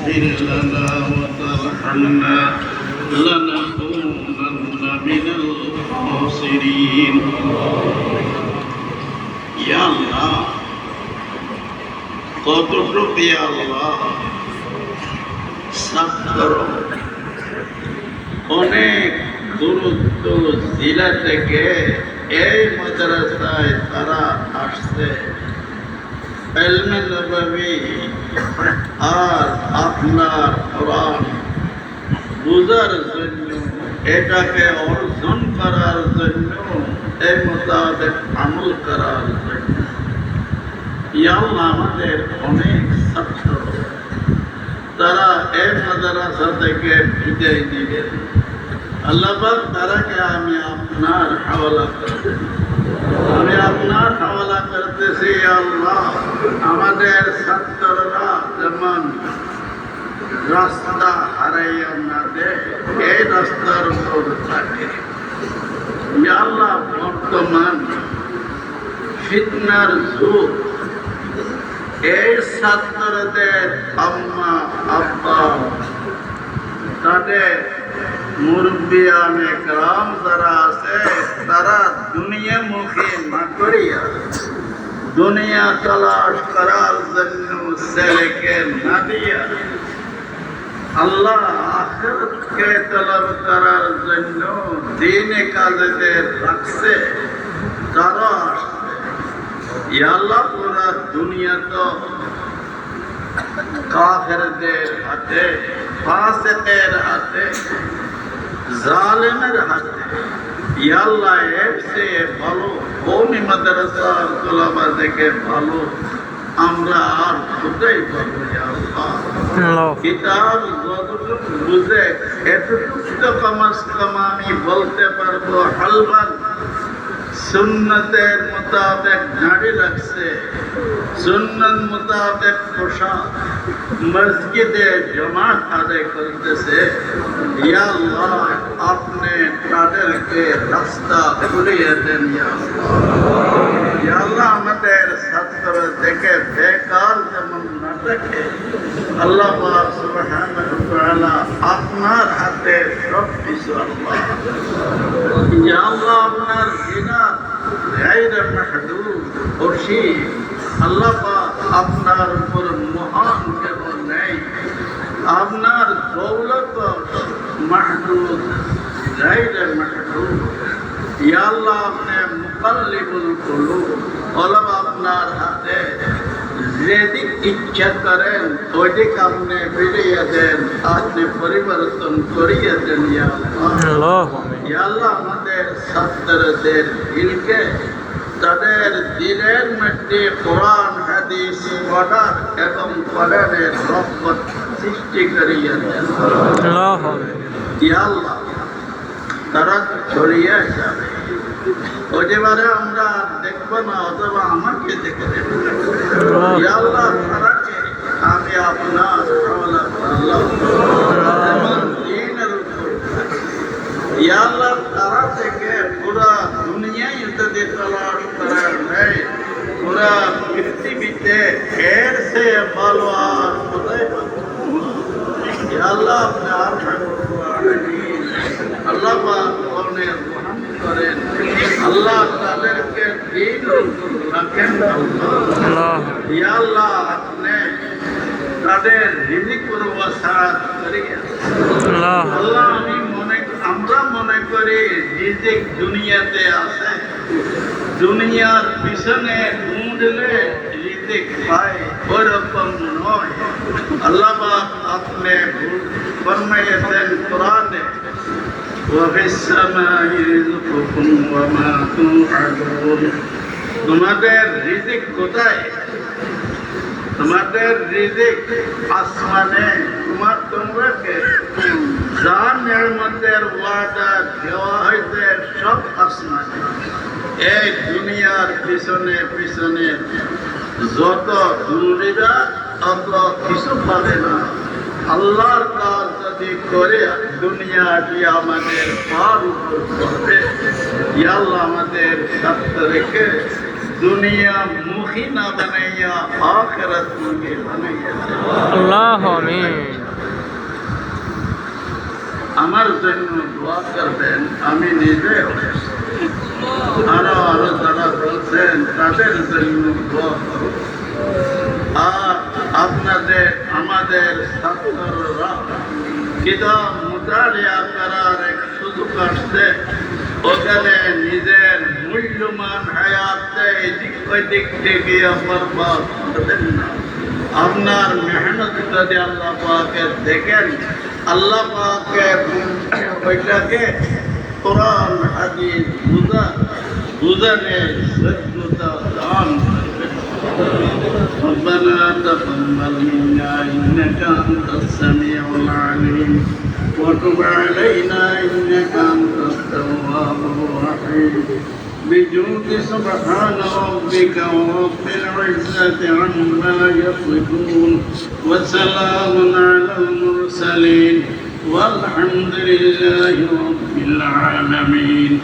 تغفر لنا وترحمنا لنكونن من الخاسرين يا الله কতটুকু আল্লাহ ছাত্র অনেক দূরত্ব জেলা থেকে এই মাদ্রাসায় তারা আসছে এলমে আর আপনার কোরআন বুঝার জন্য, এটাকে অর্জন করার জন্য এই মোতাবেক আমল করার জন্য। ইয়াল্লাহ আমাদের অনেক ছাত্র। তারা এই মাদ্রাসা থেকে বিদায় দিলেন আল্লাহ তারাকে আমি আপনার হাওয়ালা করতে আমি আপনার হাওয়ালা করতেছি, আল্লাহ। আমাদের ছাত্ররা যেমন রাস্তা হারাইয়া না দেয়, এই রাস্তার উপর থাকে। আল্লাহ, বর্তমান ফিতনার যুগ। এই ছাত্রদের আম্মা, আব্বা, তাদের মুরব্বিয়ানে গ্রাম যারা আছে তারা দুনিয়া মুখে না করিয়া দুনিয়া তালাশ করার জন্য ছেলেকে না দিয়া আল্লাহ আখেরতকে তলব করার জন্য দিনে কাজে রাখছে, তারা আসছে। আল্লাহ, পুরা দুনিয়া তো কাফেরদের হাতে, ফাসেকের হাতে, জালেমের হাতে। ইয়াল্লাহ এর সে ভালো কৌমি মাদ্রাসা তোলাবা থেকে ভালো আমরা আর কোথায় পাবো আল্লাহ। কিতাব যতটুকু বুঝে এতটুকু তো কমাস কম আমি বলতে পারব হালবান সুন্নতের মোতাবেক দাঁড়ি রাখছে সুন্নত মোতাবেক পোশাক মসজিদে জমাত আদায় করতেছে ইয়া আল্লাহ তাদেরকে রাস্তা খুলিয়ে দেন ইয়া আল্লাহ। ইয়া আল্লাহ আমাদের ছাত্র থেকে বেকার যেমন না থাকে আল্লাহ পাক সুবহানাহু ওয়া তাআলা আপনার হাতে সব কিছু আল্লাহ ইয়া আল্লাহ আপনার জিনা غير محدود খুশি আল্লাহ পাক আপনার উপর মহান কেউ নেই আপনার দৌলত মাহদুদ غير محدود ইয়া আল্লাহ আপনি মুকাল্লিবুল কুলুব কলব আপনার হাতে যেদিক ইচ্ছা করেন ওইদিক আপনি ফিরিয়ে দেন আপনি পরিবর্তন করিয়ে দেন ইয়া ইয়া আল্লাহ। আমাদের ছাত্রদের দিলকে তাদের দিলের মধ্যে কোরআন হাদিস পড়ার এবং কোরআনের রহমত সৃষ্টি করিয়ে দেন। ইয়া আল্লাহ তারা ছড়িয়ে যাবে ওইবারে আমরা দেখব না অথবা আমাকে দেখে আল্লাহ তারাকে আমি আপনার আল্লাহ তারা থেকে পুরা দুনিয়ায় যদি তলাশ নেই পুরা পৃথিবীতে এর সে ভালো আর কোথায় পাবো ইয়া আল্লাহ আপনি আর আল্লাহ পাক অনেক রহম করেন আল্লাহ তাদেরকে দিন রাখেন আল্লাহ ইয়া আল্লাহ আপনি তাদের রিজিক পূর্বসাদ করিয়া আল্লাহ আমি মনে আমরা মনে করি রিজিক দুনিয়াতে আছে দুনিয়ার পিছনে ঢুঁড়লে রিজিক পায় ওরকম নয় আল্লাহ পাক আপনি ফরমাইয়েছেন কোরআনে وفي السماء رزقكم وما توعدون তোমাদের রিজিক কোথায় তোমাদের রিজিক আসমানে তোমার তোমরাকে যা নিয়ামতের ওয়াদা দেওয়া হয়েছে সব আসমানে এই দুনিয়ার পিছনে পিছনে যত দূরিরা তত কিছু পাবে না আল্লাহর কাজ যদি করে দুনিয়াটি আমাদের পার উপর করবে। ইয়া আল্লাহ আমাদের সত্য রেখে দুনিয়া মুখী না বানাইয়া আখরাত মুখী বানাইয়া আল্লাহ আমিন। আমার জন্য দোয়া করবেন আমি নিজে আরও আরও যারা বলছেন তাদের জন্য দোয়া করব আর আপনাদের আমাদের ছাত্ররা কিতাব মুতালিয়া করার এক সুযোগ আসছে। ওখানে নিজের মূল্যমান হায়াতে এদিক ওইদিক থেকে বরবাদ করবেন না। আপনার মেহনত যদি আল্লাহ পাকে দেখেন, আল্লাহ পাকে ওইটাকে কোরআন, হাদিস, বুঝা, বুঝানে সত্যতা দান ربنا تقبل منا إنك أنت السميع العليم. وتب علينا إنك أنت التواب الرحيم. بجود سبحان ربك ورب العزة عما يصفون. وسلام على المرسلين. والحمد لله رب العالمين.